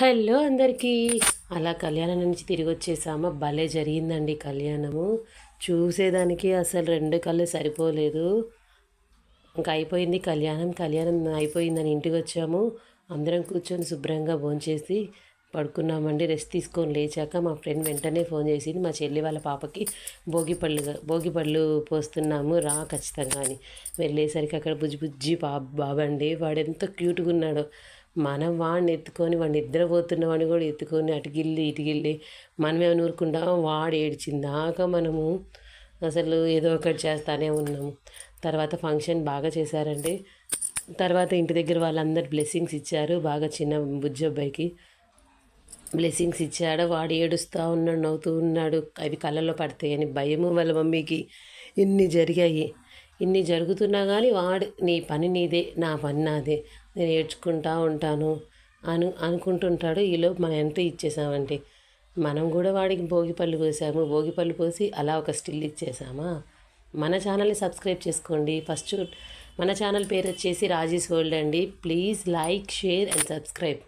Hello అందరికీ. అలా కళ్యాణం నుంచి తిరిగి వచ్చేసామా భలే జరిగిందండి కళ్యాణము. చూసేదానికి అసలు రెండు కళ్ళు సరిపోలేదు. ఇంకా అయిపోయింది కళ్యాణం. కళ్యాణం అయిపోయిందని ఇంటికి వచ్చాము అందరం కూర్చొని శుభ్రంగా భోంచేసి పడుకున్నామండి. రెస్ట్ తీసుకొని లేచాక మా ఫ్రెండ్ వెంటనే ఫోన్ చేసింది మా చెల్లి వాళ్ళ పాపకి భోగిపళ్ళు భోగిపళ్ళు పోస్తున్నాము రా ఖచ్చితంగా అని. వెళ్ళేసరికి అక్కడ బుజ్జి బుజ్జి బాబు బాబండి వాడు ఎంత క్యూట్గా ఉన్నాడో. మనం వాడిని ఎత్తుకొని వాడిని నిద్రపోతున్న వాడిని కూడా ఎత్తుకొని అటుగిల్లి ఇటుగిల్లి మనమే నూరుకుంటాం వాడు ఏడ్చిందాక మనము అసలు ఏదో ఒకటి చేస్తానే ఉన్నాము. తర్వాత ఫంక్షన్ బాగా చేశారండి. తర్వాత ఇంటి దగ్గర వాళ్ళందరూ బ్లెస్సింగ్స్ ఇచ్చారు బాగా చిన్న బుజ్జబ్బాయికి బ్లెస్సింగ్స్ ఇచ్చాడు. వాడు ఏడుస్తూ ఉన్నాడు నవ్వుతూ ఉన్నాడు. అవి కళ్ళలో పడతాయని భయము వాళ్ళ మమ్మీకి. ఇన్ని జరిగాయి. ఇన్ని జరుగుతున్నా కానీ వాడు నీ పని నీదే నా పని నాదే. నేను ఏడ్చుకుంటా ఉంటాను అను అనుకుంటుంటాడు ఈలోపు మనం ఎంత ఇచ్చేసామంటే. మనం కూడా వాడికి భోగి పళ్ళు పోసాము. భోగి పళ్ళు పోసి అలా ఒక స్టిల్ ఇచ్చేసామా? మన ఛానల్ని సబ్స్క్రైబ్ చేసుకోండి. ఫస్ట్ మన ఛానల్ పేరు వచ్చేసి రాజేష్ వరల్డ్ అండి. Please like share and subscribe.